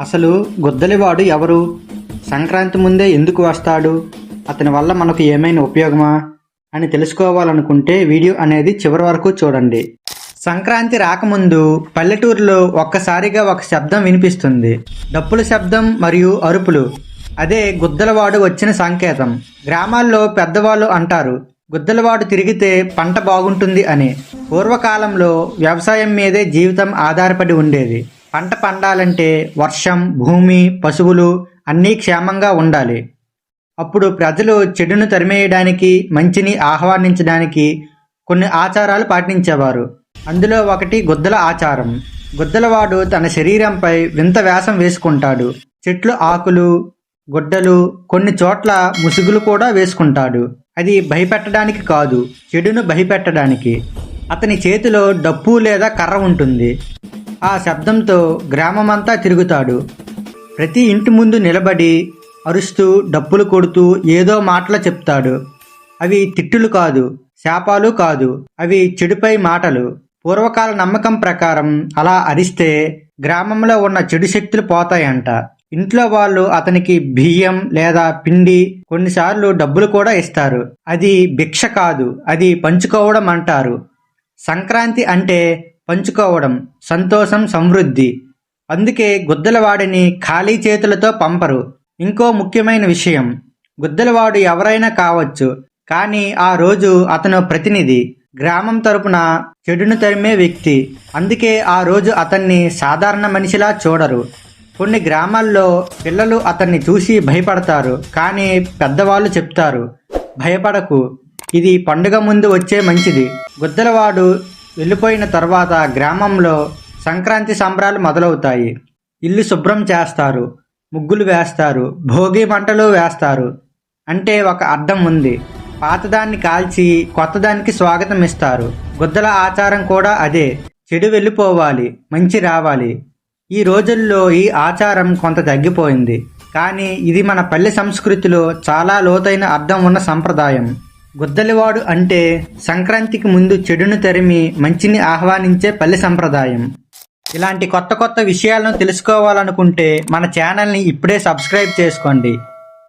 అసలు గుద్దలివాడు ఎవరు? సంక్రాంతి ముందే ఎందుకు వస్తాడు? అతని వల్ల మనకు ఏమైనా ఉపయోగమా? అని తెలుసుకోవాలనుకుంటే వీడియో అనేది చివరి వరకు చూడండి. సంక్రాంతి రాకముందు పల్లెటూరులో ఒక్కసారిగా ఒక శబ్దం వినిపిస్తుంది. డప్పుల శబ్దం మరియు అరుపులు. అదే గుద్దలవాడు వచ్చిన సంకేతం. గ్రామాల్లో పెద్దవాళ్ళు అంటారు గుద్దలవాడు తిరిగితే పంట బాగుంటుంది అని. పూర్వకాలంలో వ్యవసాయం మీదే జీవితం ఆధారపడి ఉండేది. పంట పండాలంటే వర్షం భూమి పశువులు అన్నీ క్షేమంగా ఉండాలి. అప్పుడు ప్రజలు చెడును తరిమేయడానికి మంచిని ఆహ్వానించడానికి కొన్ని ఆచారాలు పాటించేవారు. అందులో ఒకటి గుద్దల ఆచారం. గుద్దలవాడు తన శరీరంపై వింత వేషం వేసుకుంటాడు. చెట్లు ఆకులు గుడ్డలు కొన్ని చోట్ల ముసుగులు కూడా వేసుకుంటాడు. అది భయపెట్టడానికి కాదు చెడును భయపెట్టడానికి. అతని చేతిలో డప్పు లేదా కర్ర ఉంటుంది. ఆ శబ్దంతో గ్రామమంతా తిరుగుతాడు. ప్రతి ఇంటి ముందు నిలబడి అరుస్తూ డప్పులు కొడుతూ ఏదో మాటలు చెప్తాడు. అవి తిట్టులు కాదు శాపాలు కాదు అవి చెడుపై మాటలు. పూర్వకాల నమ్మకం ప్రకారం అలా అరిస్తే గ్రామంలో ఉన్న చెడు శక్తులు పోతాయంట. ఇంట్లో వాళ్ళు అతనికి బియ్యం లేదా పిండి కొన్నిసార్లు డబ్బులు కూడా ఇస్తారు. అది భిక్ష కాదు అది పంచుకోవడం అంటారు. సంక్రాంతి అంటే పంచుకోవడం సంతోషం సమృద్ధి. అందుకే గుద్దలవాడిని ఖాళీ చేతులతో పంపరు. ఇంకో ముఖ్యమైన విషయం గుద్దలవాడు ఎవరైనా కావచ్చు కానీ ఆ రోజు అతను ప్రతినిధి. గ్రామం తరపున చెడును తరిమే వ్యక్తి. అందుకే ఆ రోజు అతన్ని సాధారణ మనిషిలా చూడరు. కొన్ని గ్రామాల్లో పిల్లలు అతన్ని చూసి భయపడతారు కానీ పెద్దవాళ్ళు చెప్తారు భయపడకు. ఇది పండుగ ముందు వచ్చే మంచిది. గుద్దలవాడు వెళ్ళిపోయిన తర్వాత గ్రామంలో సంక్రాంతి సంబరాలు మొదలవుతాయి. ఇల్లు శుభ్రం చేస్తారు ముగ్గులు వేస్తారు భోగి మంటలు వేస్తారు. అంటే ఒక అర్థం ఉంది. పాతదాన్ని కాల్చి కొత్తదానికి స్వాగతం ఇస్తారు గుద్దల ఆచారం కూడా అదే. చెడు వెళ్ళిపోవాలి మంచి రావాలి. ఈ రోజుల్లో ఈ ఆచారం కొంత తగ్గిపోయింది. కానీ ఇది మన పల్లె సంస్కృతిలో చాలా లోతైన అర్థం ఉన్న సంప్రదాయం. గుద్దలివాడు అంటే సంక్రాంతికి ముందు చెడును తరిమి మంచిని ఆహ్వానించే పల్లె సంప్రదాయం. ఇలాంటి కొత్త కొత్త విషయాలను తెలుసుకోవాలనుకుంటే మన ఛానల్ని ఇప్పుడే సబ్స్క్రైబ్ చేసుకోండి.